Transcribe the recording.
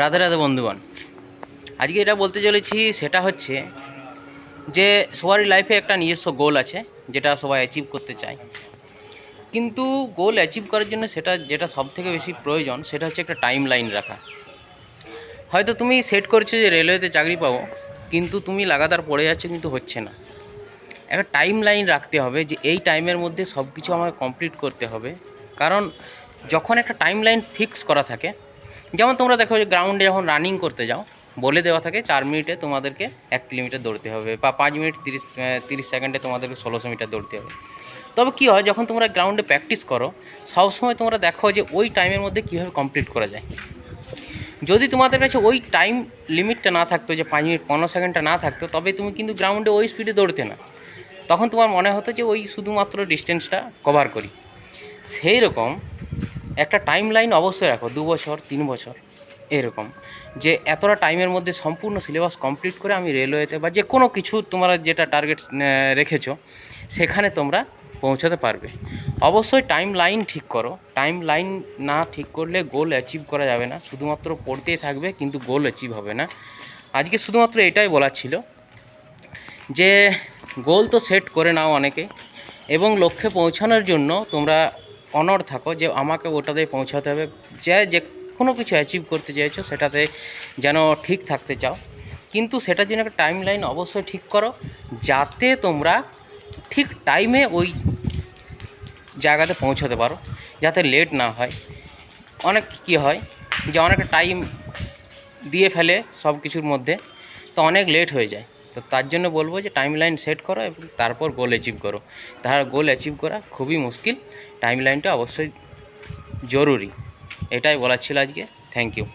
রাধে রাধে বন্ধুগণ। আজকে এটা বলতে চলেছি সেটা হচ্ছে যে সবারই লাইফে একটা নিজস্ব গোল আছে, যেটা সবাই অ্যাচিভ করতে চায়। কিন্তু গোল অ্যাচিভ করার জন্য সেটা যেটা সব থেকে বেশি প্রয়োজন, সেটা হচ্ছে একটা টাইম লাইন রাখা। হয়তো তুমি সেট করছ যে রেলওয়েতে চাকরি পাবো, কিন্তু তুমি লাগাতার পড়ে যাচ্ছ কিন্তু হচ্ছে না। একটা টাইম লাইন রাখতে হবে যে এই টাইমের মধ্যে সব কিছু আমাকে কমপ্লিট করতে হবে। কারণ যখন একটা টাইম লাইন ফিক্স করা থাকে যেমন তোমরা দেখো যে গ্রাউন্ডে যখন রানিং করতে যাও, বলে দেওয়া থাকে চার মিনিটে তোমাদেরকে এক কিলোমিটার দৌড়তে হবে বা পাঁচ মিনিট তিরিশ তিরিশ সেকেন্ডে তোমাদেরকে ষোলোশো মিটার দৌড়তে হবে। তবে কী হয়, যখন তোমরা গ্রাউন্ডে প্র্যাকটিস করো, সবসময় তোমরা দেখো যে ওই টাইমের মধ্যে কীভাবে কমপ্লিট করা যায়। যদি তোমাদের কাছে ওই টাইম লিমিটটা না থাকতো, যে পাঁচ মিনিট পনেরো সেকেন্ডটা না থাকতো, তবে তুমি কিন্তু গ্রাউন্ডে ওই স্পিডে দৌড়তে না। তখন তোমার মনে হতো যে ওই শুধুমাত্র ডিস্টেন্সটা কভার করি। সেই রকম একটা টাইম লাইন অবশ্যই রাখো, দু বছর, তিন বছর, এরকম। যে এতটা টাইমের মধ্যে সম্পূর্ণ সিলেবাস কমপ্লিট করে আমি রেলওয়েতে বা যে কোনো কিছু তোমরা যেটা টার্গেট রেখেছো, সেখানে তোমরা পৌঁছাতে পারবে। অবশ্যই টাইম লাইন ঠিক করো। টাইম লাইন না ঠিক করলে গোল অ্যাচিভ করা যাবে না। শুধুমাত্র পড়তেই থাকবে, কিন্তু গোল অ্যাচিভ হবে না। আজকে শুধুমাত্র এটাই বলার ছিল, যে গোল তো সেট করে নাও অনেকে, এবং লক্ষ্যে পৌঁছানোর জন্য তোমরা অনড় থাকো যে আমাকে ওটাতে পৌঁছাতে হবে, যে যে কোনো কিছু অ্যাচিভ করতে চাইছো সেটাতে যেন ঠিক থাকতে চাও। কিন্তু সেটার জন্য একটা টাইম লাইন অবশ্যই ঠিক করো, যাতে তোমরা ঠিক টাইমে ওই জায়গাতে পৌঁছাতে পারো, যাতে লেট না হয়। অনেক কী হয় যে অনেকটা টাইম দিয়ে ফেলে সব কিছুর মধ্যে, তো অনেক লেট হয়ে যায়। তো তার জন্য বলব যে টাইম লাইন সেট করো এবং তারপর গোল অ্যাচিভ করো। তার গোল অ্যাচিভ করা খুবই মুশকিল। টাইম লাইনটা অবশ্যই জরুরি। এটাই বলার ছিল আজকে। Thank you